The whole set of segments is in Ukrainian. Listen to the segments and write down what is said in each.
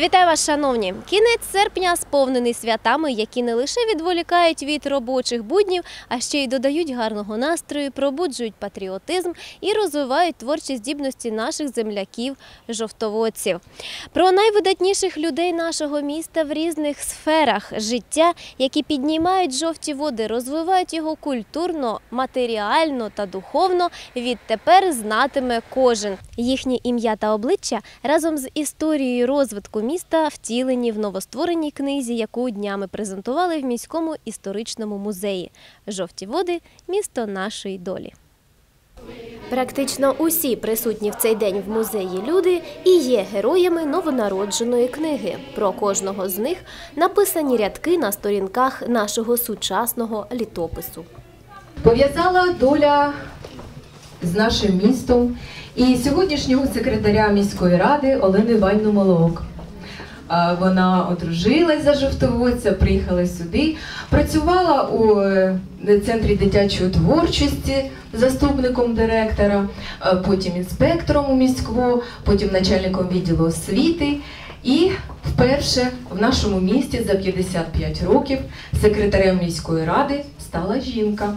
Вітаю вас, шановні! Кінець серпня сповнений святами, які не лише відволікають від робочих буднів, а ще й додають гарного настрою, пробуджують патріотизм і розвивають творчі здібності наших земляків, жовтоводців. Про найвидатніших людей нашого міста в різних сферах життя, які піднімають жовті води, розвивають його культурно, матеріально та духовно. Відтепер знатиме кожен. Їхнє ім'я та обличчя разом з історією розвитку міста втілені в новоствореній книзі, яку днями презентували в міському історичному музеї. Жовті води місто нашої долі. Практично усі присутні в цей день в музеї люди і є героями новонародженої книги. Про кожного з них написані рядки на сторінках нашого сучасного літопису. пов'язала доля з нашим містом і сьогоднішнього секретаря міської ради Олени Іванівну Молок. Вона одружилась за жовтоводця, приїхала сюди, працювала у е, центрі дитячої творчості заступником директора, потім інспектором у міського, потім начальником відділу освіти. І вперше в нашому місті за 55 років секретарем міської ради стала жінка.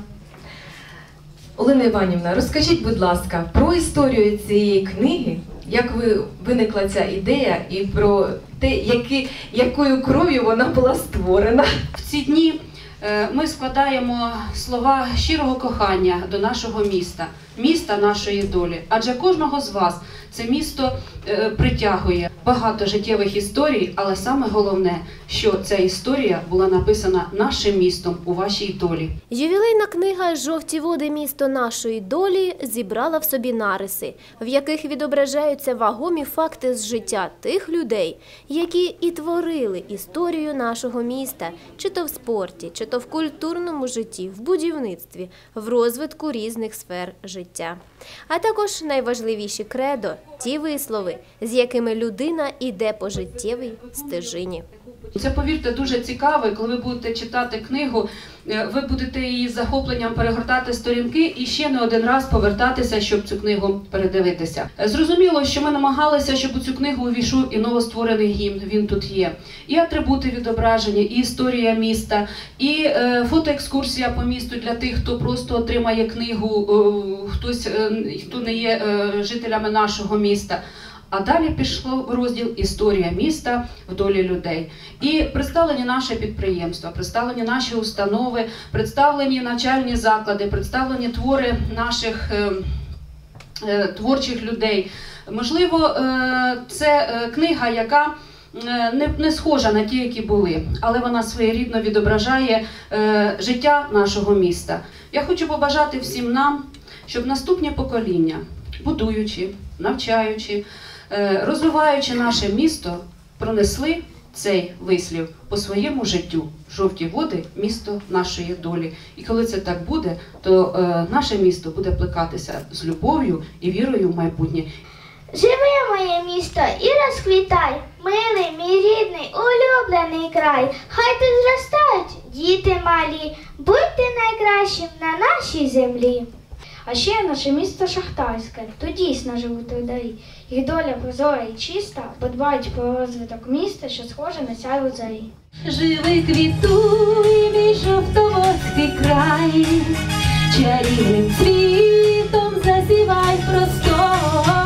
Олена Іванівна, розкажіть, будь ласка, про історію цієї книги, як ви виникла ця ідея і про те, які, якою кров'ю вона була створена. В ці дні е, ми складаємо слова щирого кохання до нашого міста, міста нашої долі. Адже кожного з вас це місто е, притягує багато життєвих історій, але саме головне, що ця історія була написана нашим містом у вашій долі. Ювілейна книга Жовті води місто нашої долі зібрала в собі нариси, в яких відображаються вагомі факти з життя тих людей, які і творили історію нашого міста, чи то в спорті, чи то в культурному житті, в будівництві, в розвитку різних сфер життя. А також найважливіші кредо ті вислови, з якими людина іде по життєвій стежині. Це повірте дуже цікаво, коли ви будете читати книгу, ви будете її захопленням перегортати сторінки і ще не один раз повертатися, щоб цю книгу передивитися. Е, Зрозуміло, що ми намагалися, щоб у цю книгу увійшов і новостворений гімн. Він тут є. І атрибути відображення, і історія міста, і е, фотоекскурсія по місту для тих, хто просто отримає книгу, е, хтось е, хто не є е, жителями нашого міста. А далі пішло розділ Історія міста в долі людей. І представлені наше підприємства, представлені наші установи, представлені навчальні заклади, представлені твори наших е, е, творчих людей. Можливо, е, це книга, яка не, схожа на ті, які були, але вона своєрідно відображає життя нашого міста. Я хочу побажати всім нам, щоб наступні покоління, будуючи, навчаючи, розвиваючи наше місто, пронесли цей вислів по своєму життю. Жовті води місто нашої долі. І коли це так буде, то е, наше місто буде плекатися з любов'ю і вірою в майбутнє. Живи моє місто і розквітай, милий, мій рідний, улюблений край. Хай тут зростають діти малі, будьте найкращим на нашій землі. А ще наше місто Шахтарське, то дійсно живуть людей. Їх доля прозора і чиста, бо дбають про розвиток міста, що схоже на сяйву зорі. Живи квітуй, мій жовтоводський край, чарівним цвітом засівай простори,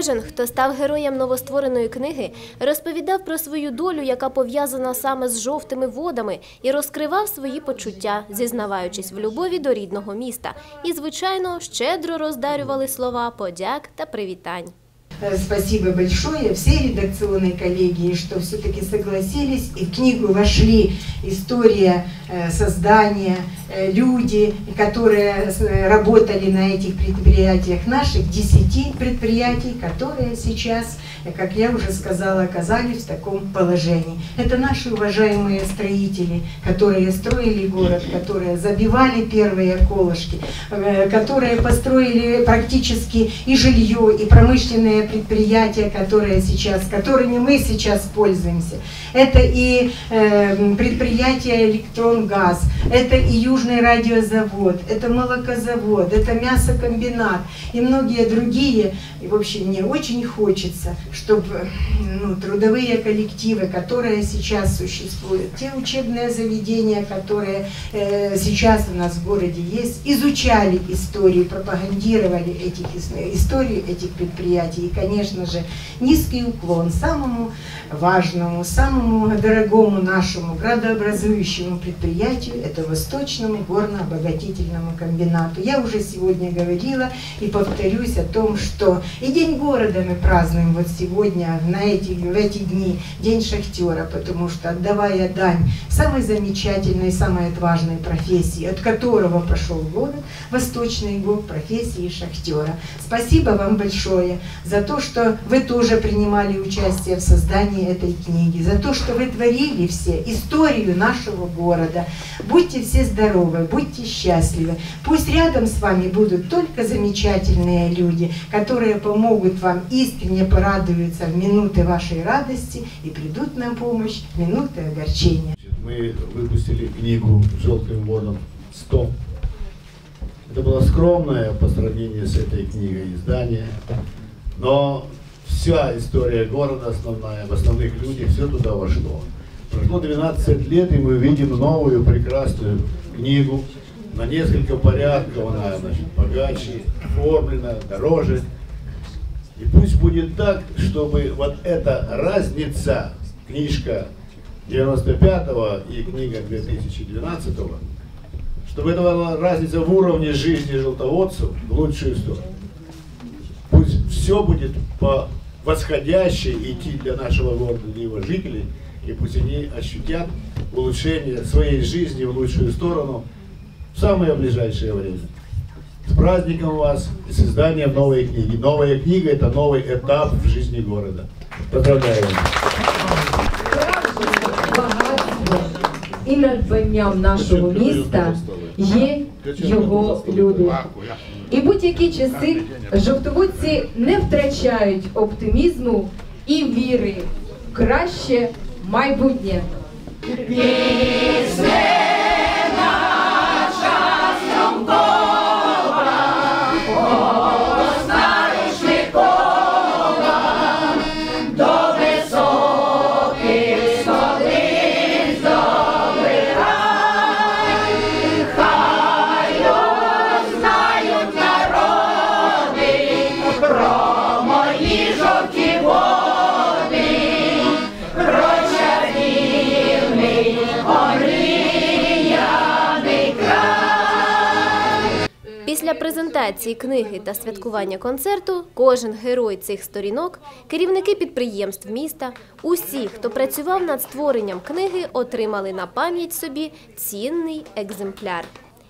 Кожен, хто став героєм новоствореної книги, розповідав про свою долю, яка пов'язана саме з жовтими водами, і розкривав свої почуття, зізнаваючись в любові до рідного міста. І, звичайно, щедро роздарювали слова подяк та привітань. Э, Спасибо большое всей редакционной коллегии, что все-таки согласились и в книгу вошли история э, создания, э, люди, которые работали на этих предприятиях, наших 10 предприятий, которые сейчас, как я уже сказала, оказались в таком положении. Это наши уважаемые строители, которые строили город, которые забивали первые колышки, которые построили практически и жилье, и промышленные предприятия, которые сейчас, которыми мы сейчас пользуемся. Это и э, предприятие Электронгаз, это и Южный радиозавод, это молокозавод, это мясокомбинат и многие другие. И, в общем, мне очень хочется, чтобы ну, трудовые коллективы, которые сейчас существуют, те учебные заведения, которые э, сейчас у нас в городе есть, изучали историю, пропагандировали этих ис- историю этих предприятий. Конечно же, низкий уклон самому важному, самому дорогому нашему градообразующему предприятию, это Восточному горно-обогатительному комбинату. Я уже сегодня говорила и повторюсь о том, что и День города мы празднуем вот сегодня, на эти, в эти дни, День шахтера, потому что отдавая дань самой замечательной, самой отважной профессии, от которого пошел город, Восточный год профессии шахтера. Спасибо вам большое за то, что вы тоже принимали участие в создании этой книги, за то, что вы творили все историю нашего города. Будьте все здоровы, будьте счастливы. Пусть рядом с вами будут только замечательные люди, которые помогут вам искренне порадуются в минуты вашей радости и придут на помощь в минуты огорчения. Мы выпустили книгу «Желтым водом 100». Это было скромное по сравнению с этой книгой издание, но вся история города основная, в основных людях, все туда вошло. Прошло 12 лет, и мы видим новую прекрасную книгу, на несколько порядков она значит, богаче, оформлена, дороже. И пусть будет так, чтобы вот эта разница, книжка 95-го и книга 2012-го, чтобы это была разница в уровне жизни желтоводцев в лучшую сторону Пусть все будет по восходящей идти для нашего города, для его жителей, и пусть они ощутят улучшение своей жизни в лучшую сторону в самое ближайшее время. С праздником вас и с изданием новой книги. Новая книга – это новый этап в жизни города. Поздравляю вас. багатство і надбанням нашого міста є його люди. І будь-які часи жовтоводці не втрачають оптимізму і віри в краще майбутнє. Після презентації книги та святкування концерту кожен герой цих сторінок, керівники підприємств міста, усі, хто працював над створенням книги, отримали на пам'ять собі цінний екземпляр.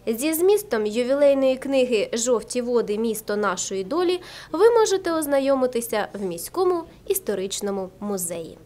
Зі змістом ювілейної книги Жовті води місто нашої долі ви можете ознайомитися в міському історичному музеї.